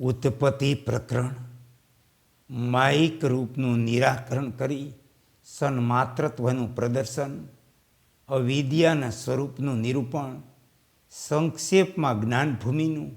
ઉત્પત્તિ પ્રકરણ. માયિક રૂપનું નિરાકરણ કરી સન્માત્રત્વનું પ્રદર્શન, અવિદ્યાના સ્વરૂપનું નિરૂપણ, સંક્ષેપમાં જ્ઞાનભૂમિનું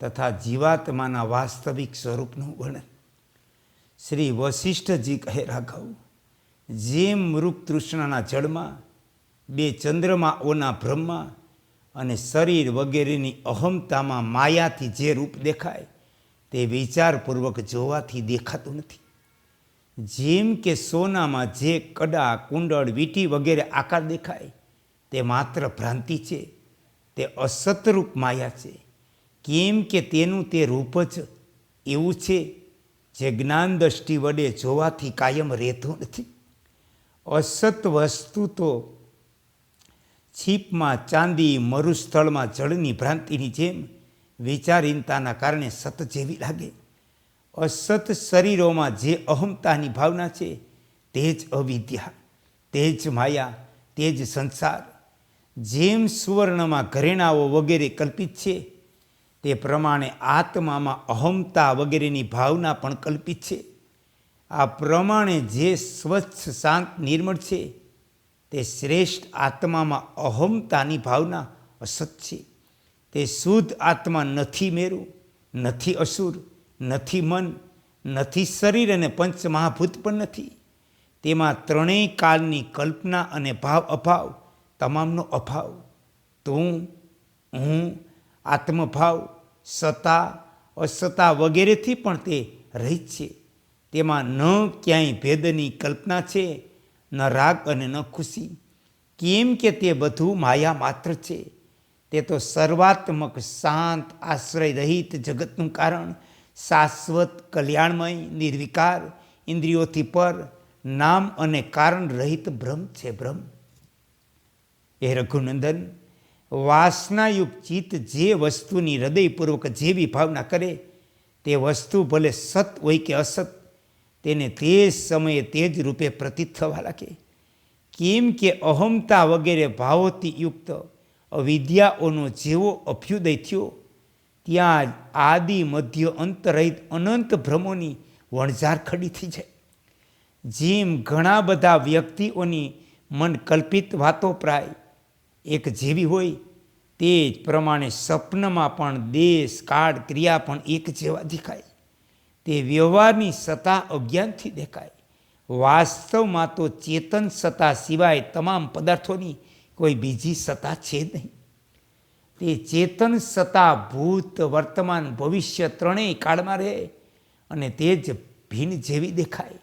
તથા જીવાત્માના વાસ્તવિક સ્વરૂપનું વર્ણન. શ્રી વશિષ્ઠજી કહે, રાઘવ, જેમ મૃગતૃષ્ણના જળમાં, બે ચંદ્રમાઓના ભ્રમમાં અને શરીર વગેરેની અહમતામાં માયાથી જે રૂપ દેખાય તે વિચારપૂર્વક જોવાથી દેખાતું નથી. જેમ કે સોનામાં જે કડા, કુંડળ, વીંટી વગેરે આકાર દેખાય, તે માત્ર ભ્રાંતિ છે, તે અસતરૂપ માયા છે. કેમ કે તેનું તે રૂપ જ એવું છે, જે જ્ઞાન દ્રષ્ટિ વડે જોવાથી કાયમ રહેતું નથી. અસત વસ્તુ તો છીપમાં, ચાંદી, મરુસ્થળમાં જળની ભ્રાંતિની જેમ વિચારહીનતાના કારણે સત જેવી લાગે. અસત શરીરોમાં જે અહમતાની ભાવના છે, તે જ અવિદ્યા, તે જ માયા, તે જ સંસાર. જેમ સુવર્ણમાં ઘરેણાઓ વગેરે કલ્પિત છે, તે પ્રમાણે આત્મામાં અહમતા વગેરેની ભાવના પણ કલ્પિત છે. આ પ્રમાણે જે સ્વચ્છ, શાંત, નિર્મળ છે, તે શ્રેષ્ઠ આત્મામાં અહમતાની ભાવના અસત છે. તે શુદ્ધ આત્મા નથી મેરું, નથી અસુર, નથી મન, નથી શરીર અને પંચ મહાભૂત પણ નથી. તેમાં ત્રણેય કાળની કલ્પના અને ભાવ અભાવ, તમામનો અભાવ. તું, હું, આત્મભાવ, સત્તા, અસત્તા વગેરેથી પણ તે રહિત છે. તેમાં ન ક્યાંય ભેદની કલ્પના છે, ન રાગ અને ન ખુશી. કેમ કે તે બધું માયા માત્ર છે. તે તો સર્વાત્મક શાંત આશ્રય રહિત જગતનું કારણ, શાશ્વત કલ્યાણમય, નિર્વિકાર, ઇન્દ્રિયોથી પર, નામ અને કારણ રહિત ભ્રમ છે ભ્રમ. એ રઘુનંદન, વાસનાયુક્ત ચિત્ત જે વસ્તુની હૃદયપૂર્વક જેવી ભાવના કરે, તે વસ્તુ ભલે સત હોય કે અસત, તેને તે જ સમયે તે જ રૂપે પ્રતીત થવા લાગે. કેમ કે અહમતા વગેરે ભાવોથી યુક્ત અવિદ્યાઓનો જેવો અભ્યુદય થયો, ત્યાં જ આદિ, મધ્ય અંતરહિત અનંત ભ્રમોની વણઝાર ખડી થઈ જાય. જેમ ઘણા બધા વ્યક્તિઓની મન કલ્પિત વાતો પ્રાય એક જેવી હોય, તે જ પ્રમાણે સપનમાં પણ દેશ, કાળ, ક્રિયા પણ એક જેવા દેખાય. તે વ્યવહારની સત્તા અજ્ઞાનથી દેખાય. વાસ્તવમાં તો ચેતન સત્તા સિવાય તમામ પદાર્થોની કોઈ બીજી સત્તા છે જ નહીં. તે ચેતન સત્તા ભૂત વર્તમાન ભવિષ્ય ત્રણેય કાળમાં રહે અને તે જ ભીન જેવી દેખાય.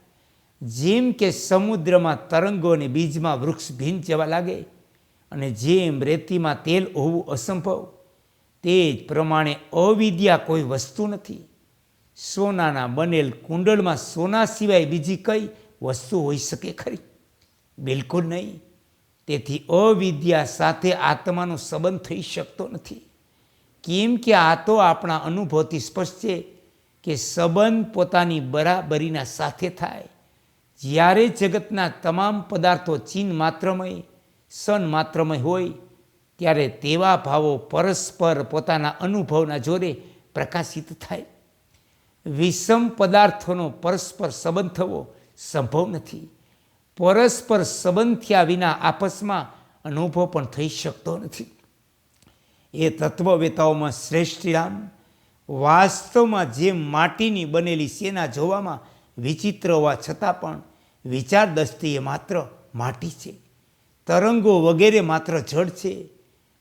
જેમ કે સમુદ્રમાં તરંગો અને બીજમાં વૃક્ષ ભીન જેવા લાગે અને જેમ રેતીમાં તેલ હોવું અસંભવ, તે જ પ્રમાણે અવિદ્યા કોઈ વસ્તુ નથી. સોનાના બનેલ કુંડળમાં સોના સિવાય બીજી કઈ વસ્તુ હોઈ શકે ખરી? બિલકુલ નહીં. તેથી અવિદ્યા સાથે આત્માનો સંબંધ થઈ શકતો નથી. કેમ કે આ તો આપણા અનુભવથી સ્પષ્ટ છે કે સંબંધ પોતાની બરાબરીના સાથે થાય. જ્યારે જગતના તમામ પદાર્થો ચીન માત્રમય, સન માત્રમય હોય, ત્યારે તેવા ભાવો પરસ્પર પોતાના અનુભવના જોરે પ્રકાશિત થાય. વિષમ પદાર્થોનો પરસ્પર સંબંધ થવો સંભવ નથી. પરસ્પર સંબંધ થયા વિના આપસમાં અનુભવ પણ થઈ શકતો નથી. એ તત્વવેતાઓમાં શ્રેષ્ઠ રામ વાસ્તવમાં જે માટીની બનેલી સેના જોવામાં વિચિત્ર હોવા છતાં પણ વિચાર દ્રષ્ટિએ માત્ર માટી છે. તરંગો વગેરે માત્ર જળ છે.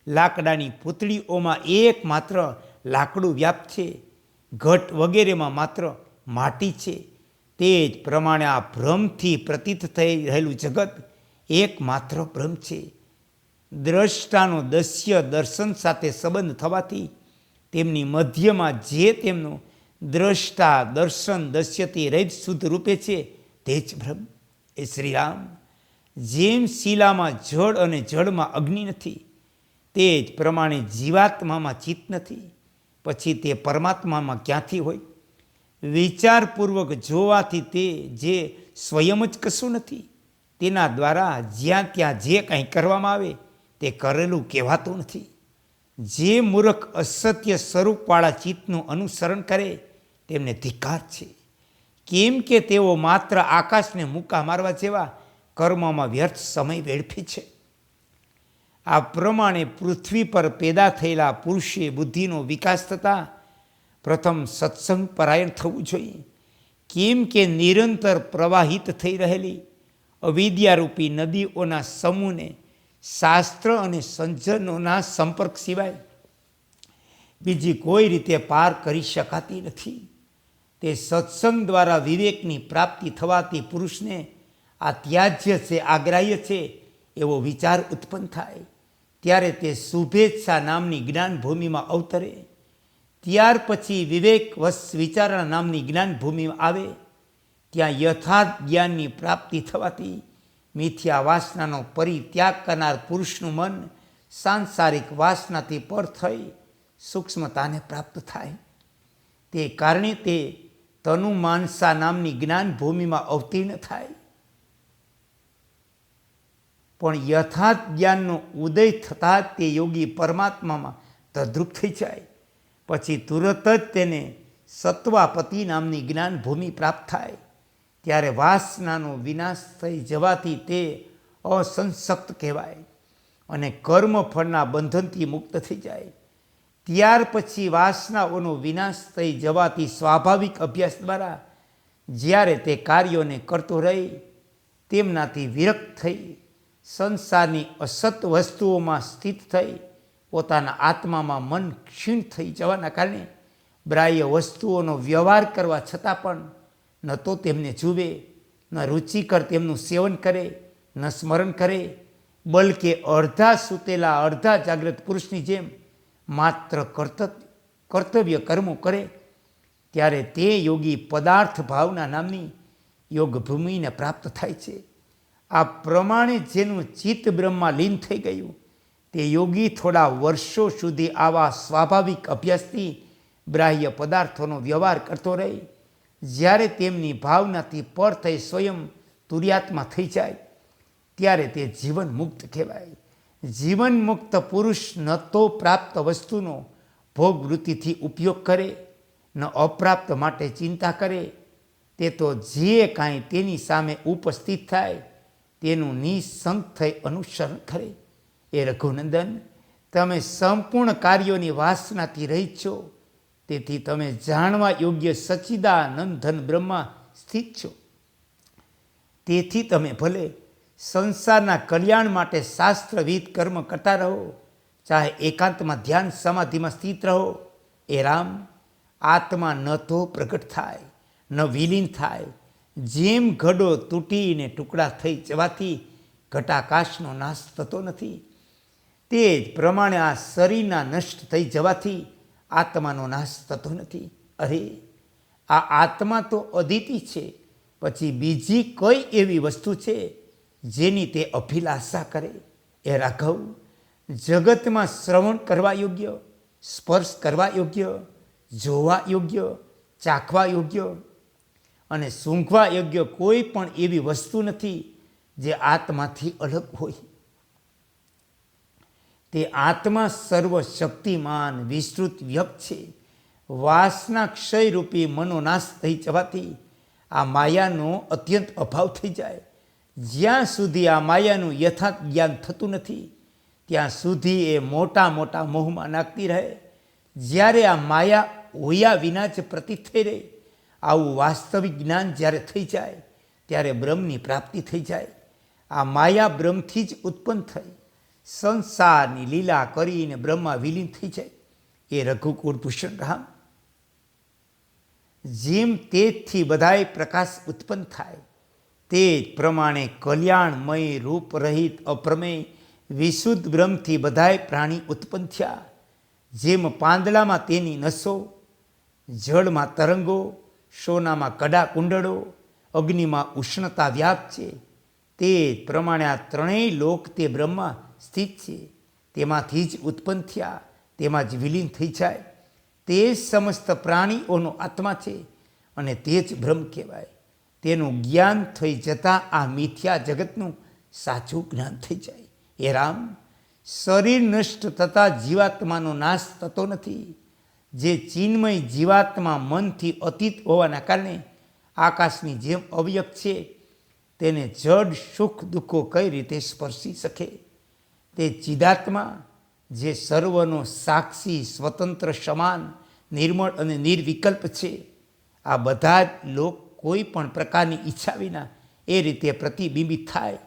લાકડાની પૂતળીઓમાં એક માત્ર લાકડું વ્યાપ છે. ઘટ વગેરેમાં માત્ર માટી છે. તે જ પ્રમાણે આ ભ્રમથી પ્રતીત થઈ રહેલું જગત એકમાત્ર ભ્રમ છે. દ્રષ્ટાનો દસ્ય દર્શન સાથે સંબંધ થવાથી તેમની મધ્યમાં જે તેમનું દ્રષ્ટા દર્શન દસ્યથી રહિત શુદ્ધ રૂપે છે તે જ ભ્રમ. એ શ્રીરામ, જેમ શિલામાં જળ અને જળમાં અગ્નિ નથી, તે જ પ્રમાણે જીવાત્મામાં ચિત્ત નથી, પછી તે પરમાત્મામાં ક્યાંથી હોય? વિચારપૂર્વક જોવાથી તે જે સ્વયં જ કશું નથી, તેના દ્વારા જ્યાં ત્યાં જે કંઈ કરવામાં આવે, તે કરેલું કહેવાતું નથી. જે મૂર્ખ અસત્ય સ્વરૂપવાળા ચિત્તનું અનુસરણ કરે, તેમને ધિકાર છે. કેમ કે તેઓ માત્ર આકાશને મૂકા મારવા જેવા કર્મમાં વ્યર્થ સમય વેડફે છે. આ પ્રમાણે પૃથ્વી પર પેદા થયેલા પુરુષે બુદ્ધિનો વિકાસ થતાં પ્રથમ સત્સંગ પરાયણ થવું જોઈએ. કેમ કે નિરંતર પ્રવાહિત થઈ રહેલી અવિદ્યારૂપી નદીઓના સમૂહને શાસ્ત્ર અને સંજનોના સંપર્ક સિવાય બીજી કોઈ રીતે પાર કરી શકાતી નથી. તે સત્સંગ દ્વારા વિવેકની પ્રાપ્તિ થવાથી પુરુષને આ ત્યાજ્ય છે, આગ્રાહ્ય છે એવો વિચાર ઉત્પન્ન થાય. ત્યારે તે શુભેચ્છા નામની જ્ઞાન ભૂમિમાં અવતરે. ત્યાર પછી વિવેક વસ વિચારણા નામની જ્ઞાનભૂમિ આવે. ત્યાં યથાર્થ જ્ઞાનની પ્રાપ્તિ થવાથી મિથ્યા વાસનાનો પરિત્યાગ કરનાર પુરુષનું મન સાંસારિક વાસનાથી પર થઈ સૂક્ષ્મતાને પ્રાપ્ત થાય. તે કારણે તે તનુ માનસા નામની જ્ઞાનભૂમિમાં અવતીર્ણ થાય. પણ યથાર્થ જ્ઞાનનો ઉદય થતાં તે યોગી પરમાત્મામાં તદ્રુપ થઈ જાય. પછી તુરત જ તેને સત્વાપતિ નામની જ્ઞાનભૂમિ પ્રાપ્ત થાય. ત્યારે વાસનાનો વિનાશ થઈ જવાથી તે અસંસક્ત કહેવાય અને કર્મ ફળના બંધનથી મુક્ત થઈ જાય. ત્યાર પછી વાસનાઓનો વિનાશ થઈ જવાથી સ્વાભાવિક અભ્યાસ દ્વારા જ્યારે તે કાર્યોને કરતો રહી, તેમનાથી વિરક્ત થઈ, સંસારની અસત વસ્તુઓમાં સ્થિત થઈ પોતાના આત્મામાં મન ક્ષીણ થઈ જવાના કારણે બ્રાહ્ય વસ્તુઓનો વ્યવહાર કરવા છતાં પણ ન તો તેમને જુએ, ન રુચિકર તેમનું સેવન કરે, ન સ્મરણ કરે, બલકે અડધા સૂતેલા અડધા જાગ્રત પુરુષની જેમ માત્ર કર્તવ્ય કર્મો કરે, ત્યારે તે યોગી પદાર્થ ભાવના નામની યોગ ભૂમિને પ્રાપ્ત થાય છે. આ પ્રમાણે જેનું ચિત્ત બ્રહ્મા લીન થઈ ગયું તે યોગી થોડા વર્ષો સુધી આવા સ્વાભાવિક અભ્યાસથી બ્રાહ્ય પદાર્થોનો વ્યવહાર કરતો રહે. જ્યારે તેમની ભાવનાથી પર થઈ સ્વયં તુર્યાત્મા થઈ જાય, ત્યારે તે જીવન મુક્ત કહેવાય. જીવન મુક્ત પુરુષ ન તો પ્રાપ્ત વસ્તુનો ભોગ વૃત્તિથી ઉપયોગ કરે, ન અપ્રાપ્ત માટે ચિંતા કરે. તે તો જે કાંઈ તેની સામે ઉપસ્થિત થાય, તેનું નિસંક થઈ અનુસરણ કરે. એ રઘુનંદન તમે સંપૂર્ણ કાર્યોની વાસનાથી રહી છો. તેથી તમે જાણવા યોગ્ય સચ્ચિદાનંદન બ્રહ્મા સ્થિત છો. તેથી તમે ભલે સંસારના કલ્યાણ માટે શાસ્ત્રવિદ કર્મ કરતા રહો, ચાહે એકાંતમાં ધ્યાન સમાધિમાં સ્થિત રહો, એ રામ, આત્મા ન તો પ્રગટ થાય, ન વિલીન થાય. જેમ ઘડો તૂટીને ટુકડા થઈ જવાથી ઘટાકાશનો નાશ થતો નથી. તે જ પ્રમાણે આ શરીરના નષ્ટ થઈ જવાથી આત્માનો નાશ થતો નથી. અરે, આ આત્મા તો અદિતિ છે, પછી બીજી કઈ એવી વસ્તુ છે જેની તે અભિલાષા કરે? એ રાઘવ, જગતમાં શ્રવણ કરવા યોગ્ય, સ્પર્શ કરવા યોગ્ય, જોવા યોગ્ય, ચાખવા યોગ્ય અને સૂંઘવા યોગ્ય કોઈ પણ એવી વસ્તુ નથી જે આત્માથી અલગ હોય. તે આત્મા સર્વશક્તિમાન, વિસ્તૃત વ્યક્ત છે. વાસના ક્ષયરૂપી મનોનાશ થઈ જવાથી આ માયાનો અત્યંત અભાવ થઈ જાય. જ્યાં સુધી આ માયાનું યથાર્થ જ્ઞાન થતું નથી, ત્યાં સુધી એ મોટા મોટા મોહમાં નાખતી રહે. જ્યારે આ માયા હોયા વિના જ પ્રતીત થઈ રહે, આવું વાસ્તવિક જ્ઞાન જ્યારે થઈ જાય, ત્યારે બ્રહ્મની પ્રાપ્તિ થઈ જાય. આ માયા બ્રહ્મથી જ ઉત્પન્ન થઈ. સંસારની લીલા કરીને બ્રહ્મા વિલીન થઈ જાય. એ રઘુકુળ ભૂષણ રામ. જેમ તેજથી બધાય પ્રકાશ ઉત્પન્ન થાય તે જ પ્રમાણે કલ્યાણમય રૂપ રહિત અપ્રમેય વિશુદ્ધ બ્રહ્મથી બધાય પ્રાણી ઉત્પન્ન થયા. જેમ પાંદડામાં તેની નસો, જળમાં તરંગો, સોનામાં કડા કુંડળો, અગ્નિમાં ઉષ્ણતા વ્યાપ છે તે જ પ્રમાણે આ ત્રણેય લોક તે બ્રહ્મા સ્થિત છે. તેમાંથી જ ઉત્પન્ન થયા. તેમાં જ વિલીન થઈ જાય. તે જ સમસ્ત પ્રાણીઓનો આત્મા છે અને તે જ બ્રહ્મ કહેવાય. તેનું જ્ઞાન થઈ જતાં આ મિથ્યા જગતનું સાચું જ્ઞાન થઈ જાય. એ રામ, શરીર નષ્ટ થતાં જીવાત્માનો નાશ થતો નથી. જે ચિન્મય જીવાત્મા મનથી અતીત હોવાના કારણે આકાશની જેમ અવ્યક્ત છે, તેને જડ સુખ દુઃખો કઈ રીતે સ્પર્શી શકે? તે ચિદાત્મા, જે સર્વનો સાક્ષી, સ્વતંત્ર, સમાન, નિર્મળ અને નિર્વિકલ્પ છે, આ બધા જ લોક કોઈ પણ પ્રકારની ઈચ્છા વિના એ રીતે પ્રતિબિંબિત થાય.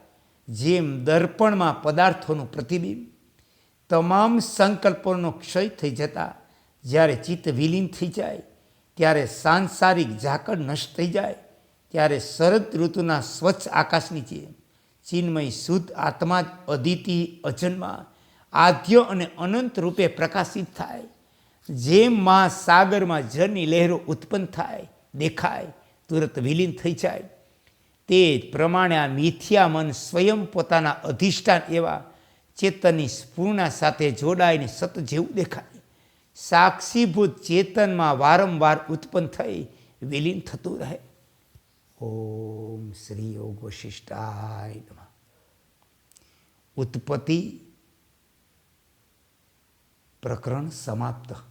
જેમ દર્પણમાં પદાર્થોનું પ્રતિબિંબ, તમામ સંકલ્પોનો ક્ષય થઈ જતા જ્યારે ચિત્ત વિલીન થઈ જાય, ત્યારે સાંસારિક ઝાકળ નષ્ટ થઈ જાય, ત્યારે શરદ ઋતુના સ્વચ્છ આકાશ નીચે ચિન્મય શુદ્ધ આત્મા જ અદિતિ અજન્મા, આદ્ય અને અનંત રૂપે પ્રકાશિત થાય. જેમ મા સાગરમાં જળની લહેરો ઉત્પન્ન થાય, દેખાય, તુરત વિલીન થઈ જાય. તે જ પ્રમાણે આ મિથ્યા મન સ્વયં પોતાના અધિષ્ઠાન એવા ચેતનની સ્ફૂર્ણા સાથે જોડાઈને સત જેવું દેખાય. સાક્ષીભૂત ચેતનમાં વારંવાર ઉત્પન્ન થઈ, વિલીન થતું રહે. ઓમ શ્રી યોગ વશિષ્ઠાય નમઃ. ઉત્પત્તિ પ્રકરણ સમાપ્ત.